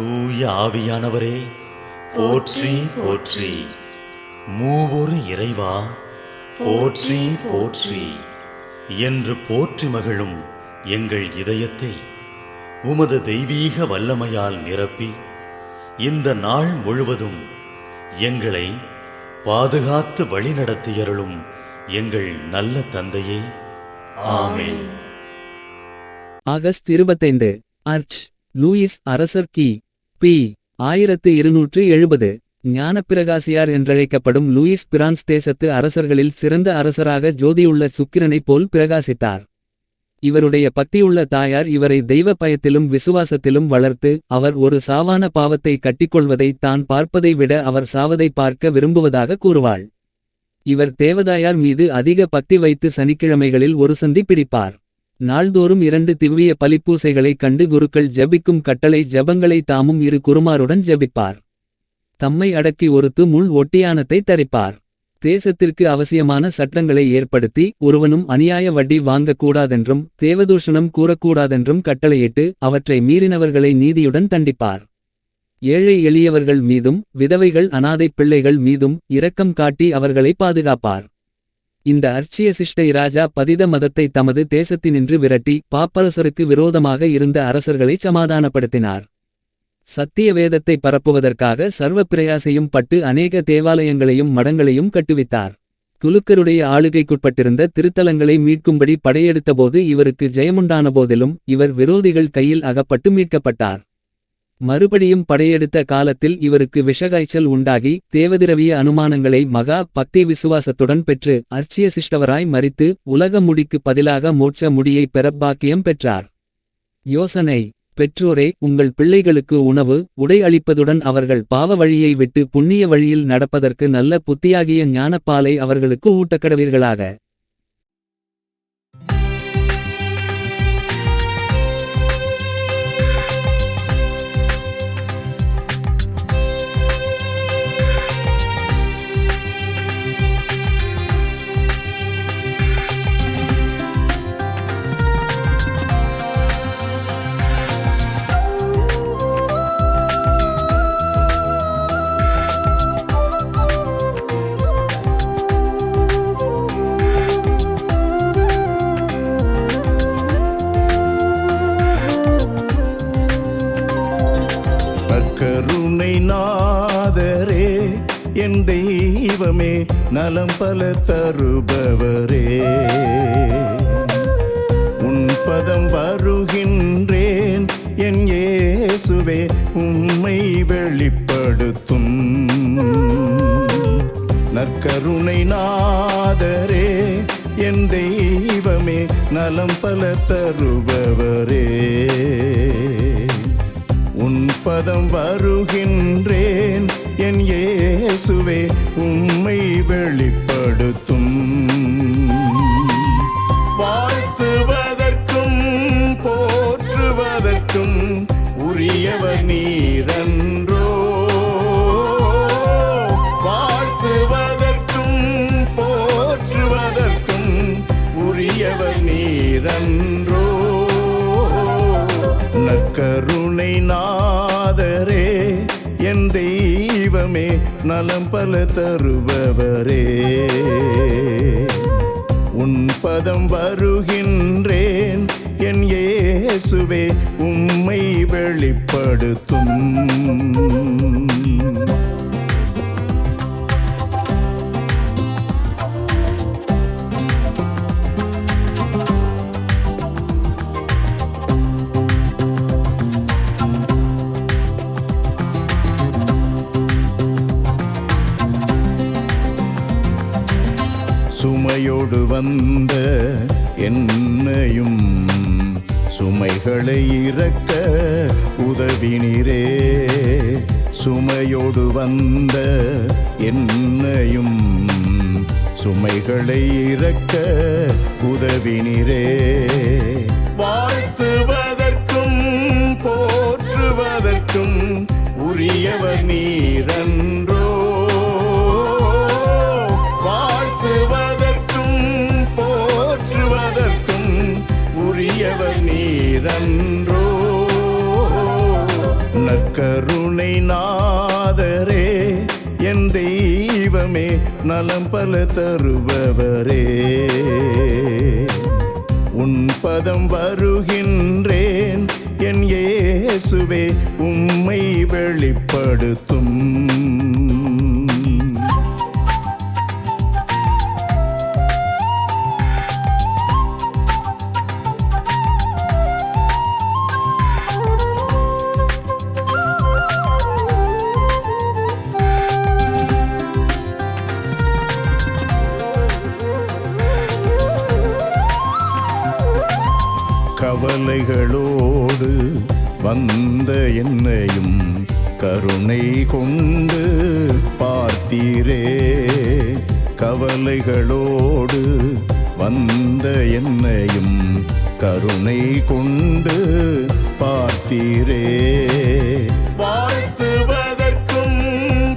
தூய ஆவியானவரே போற்றி போற்றி. மூவொரு இறைவா போற்றி போற்றி. என்று போற்றி மகிழும் எங்கள் இதயத்தை. உமது தெய்வீக வல்லமையால் நிரப்பி இந்த நாள் முழுவதும் எங்களை பாதுகாத்து வழிநடத்தியருளும் எங்கள் நல்ல தந்தையே. ஆமே ஆகஸ்ட் இருபத்தைந்து அர்ச் லூயிஸ் அரசர் கி. பி ஆயிரத்து இருநூற்று எழுபது ஞானப்பிரகாசியார் என்றழைக்கப்படும் லூயிஸ் பிரான்ஸ் தேசத்து அரசர்களில் சிறந்த அரசராக ஜோதியுள்ள சுக்கிரனைப் போல் பிரகாசித்தார். இவருடைய பக்தியுள்ள தாயார் இவரை தெய்வ பயத்திலும் விசுவாசத்திலும் வளர்த்து அவர் ஒரு சாவான பாவத்தை கட்டிக்கொள்வதை தான் பார்ப்பதை விட அவர் சாவதை பார்க்க விரும்புவதாக கூறுவாள். இவர் தேவதாயார் மீது அதிக பக்தி வைத்து சனிக்கிழமைகளில் ஒரு சந்தி பிடிப்பார். நாள்தோறும் இரண்டு திவ்விய பலிப்பூசைகளைக் கண்டு குருக்கள் ஜபிக்கும் கட்டளை ஜபங்களை தாமும் இரு குருமாருடன் ஜபிப்பார். தம்மை அடக்கி ஒருத்து முள் ஒட்டியானத்தை தரிப்பார். தேசத்திற்கு அவசியமான சட்டங்களை ஏற்படுத்தி ஒருவனும் அநியாய வட்டி வாங்கக்கூடாதென்றும் தேவதூஷணம் கூறக்கூடாதென்றும் கட்டளையிட்டு அவற்றை மீறினவர்களை நீதியுடன் தண்டிப்பார். ஏழை எளியவர்கள் மீதும் விதவைகள் அனாதைப் பிள்ளைகள் மீதும் இரக்கம் காட்டி அவர்களை பாதுகாப்பார். இந்த அர்ச்சிய சிஷ்ட இராஜா பதித மதத்தை தமது தேசத்தினின்று விரட்டி பாப்பரசருக்கு விரோதமாக இருந்த அரசர்களை சமாதானப்படுத்தினார். சத்திய வேதத்தை பரப்புவதற்காக சர்வ பிரயாசையும் பட்டு அநேக தேவாலயங்களையும் மடங்களையும் கட்டுவித்தார். துலுக்கருடைய ஆளுகைக்குட்பட்டிருந்த திருத்தலங்களை மீட்கும்படி படையெடுத்தபோது இவருக்கு ஜெயமுண்டான போதிலும் இவர் விரோதிகள் கையில் அகப்பட்டு மீட்கப்பட்டார். மறுபடியும் படையெடுத்த காலத்தில் இவருக்கு விஷகாய்ச்சல் உண்டாகி தேவதிரவிய அனுமானங்களை மகா பக்தி விசுவாசத்துடன் பெற்று அர்ச்சிய சிஷ்டவராய் மறித்து உலக முடிக்கு பதிலாக மோட்ச முடியை பெறப்பாக்கியம் பெற்றார். யோசனை பெற்றோரே உங்கள் பிள்ளைகளுக்கு உணவு உடை அளிப்பதுடன் அவர்கள் பாவ வழியை விட்டு புண்ணிய வழியில் நடப்பதற்கு நல்ல புத்தியாகிய ஞானப்பாலை அவர்களுக்கு ஊட்டக்கடவீர்களாக. கருணை நாதரே என் தெய்வமே நலம் பல தருபவரே. உன் பதம் வருகின்றேன் என் இயேசுவே உம்மை வெளிப்படுத்தும். நற்கருணை நாதரே என் தெய்வமே நலம் பல தருபவரே. பதம் வருகின்றேன். என் இயேசுவே உம்மை வெளிப்படுத்தும். வாழ்த்துவதற்கும் போற்றுவதற்கும் உரியவர் நீரன்றோ. வாழ்த்துவதற்கும் போற்றுவதற்கும் உரியவர் நீரன்றோ. நற்கருணை நான் தருபவரே என் தெய்வமே நலம் பல தருபவரே. உன் பதம் வருகின்றேன் என் ஏசுவே உம்மை வெளிப்படுத்தும். சுமையோடு என்னையும் சுமைகளை இறக்க உதவினீரே. சுமையோடு வந்த என்னையும் சுமைகளை இறக்க உதவினீரே. வாழ்த்துவதற்கும் போற்றுவதற்கும் உரியவர் நீரன். என் தெய்வமே நலம் பல தருபவரே. உன் பதம் வருகின்றேன் என் இயேசுவே உம்மை வெளிப்படுத்தும். கவலைகளோடு வந்த என்னையும் கருணை கொண்டு பார்த்தீரே. கவலைகளோடு வந்த என்னையும் கருணை கொண்டு பார்த்தீரே. வாழ்த்துவதற்கும்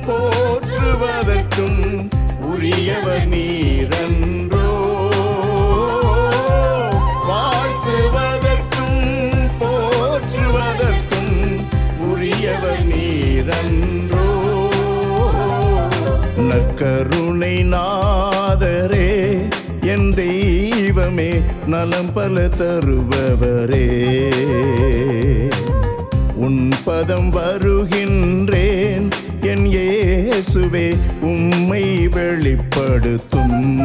போற்றுவதற்கும் உரியவர் நலம் பல தருபவரே. உன் பதம் வருகின்றேன் என் இயேசுவே உம்மை வெளிப்படுத்தும்.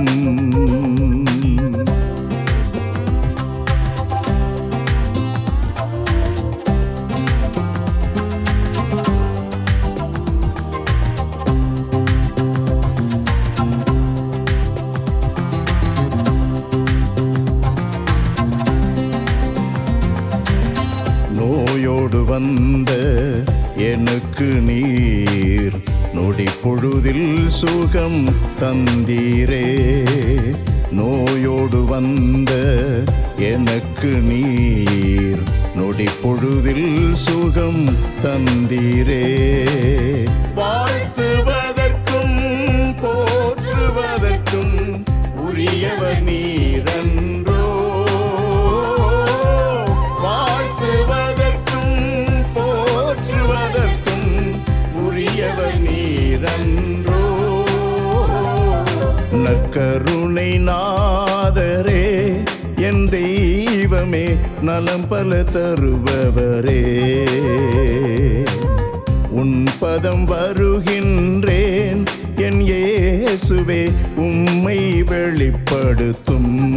சுகம் தந்தீரே. நோயோடு வந்த எனக்கு நீர். நொடி பொழுதில் சுகம் தந்தீரே. வாழ்த்துவதற்கும் போற்றுவதற்கும் உரியவர் நீரன். நலம் பல தருபவரே. உன் பதம் வருகின்றேன் என் ஏசுவே உம்மை வெளிப்படுத்தும்.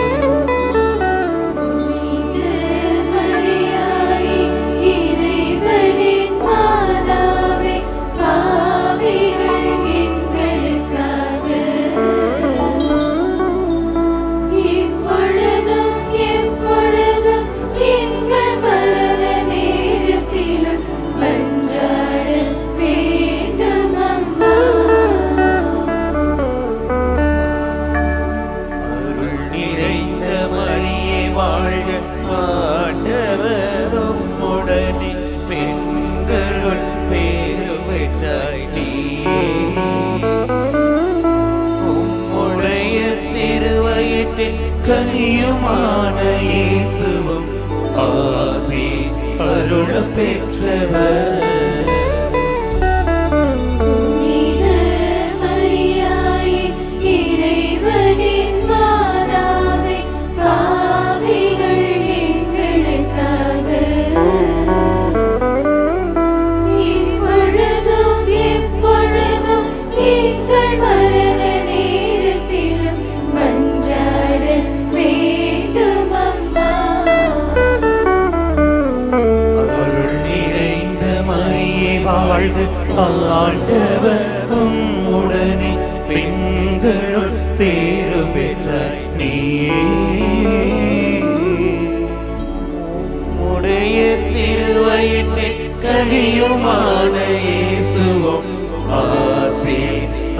ஆசி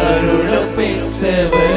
அருள பெற்றவர்.